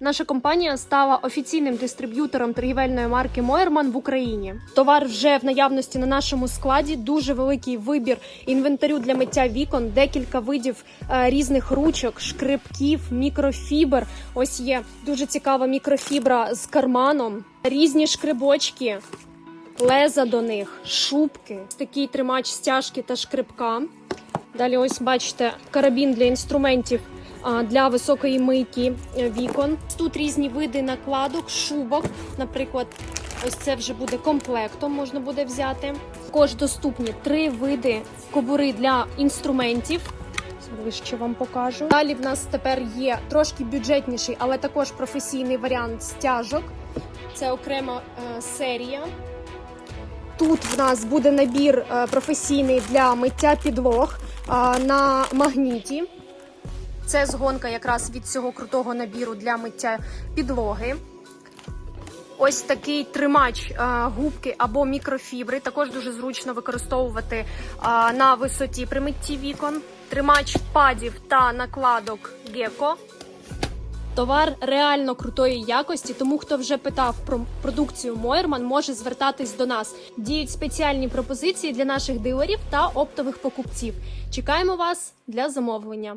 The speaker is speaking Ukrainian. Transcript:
Наша компанія стала офіційним дистриб'ютором торгівельної марки Мойерман в Україні. Товар вже в наявності на нашому складі. Дуже великий вибір інвентарю для миття вікон, декілька видів е, різних ручок, шкребків, мікрофібр. Ось є дуже цікава мікрофібра з карманом, різні шкребочки, леза до них, шубки, такий тримач стяжки та шкребка. Далі, ось бачите, карабін для інструментів для високої мийки е, вікон. Тут різні види накладок, шубок. Наприклад, ось це вже буде комплектом, можна буде взяти. Також доступні три види кобури для інструментів. Ближче вам покажу. Далі в нас тепер є трошки бюджетніший, але також професійний варіант стяжок. Це окрема е, серія. Тут в нас буде набір е, професійний для миття підлог на магніті. Це згонка якраз від цього крутого набіру для миття підлоги. Ось такий тримач е, губки або мікрофібри. Також дуже зручно використовувати е, на висоті при митті вікон. Тримач падів та накладок геко. Товар реально крутої якості, тому хто вже питав про продукцію Мойерман, може звертатись до нас. Діють спеціальні пропозиції для наших дилерів та оптових покупців. Чекаємо вас для замовлення.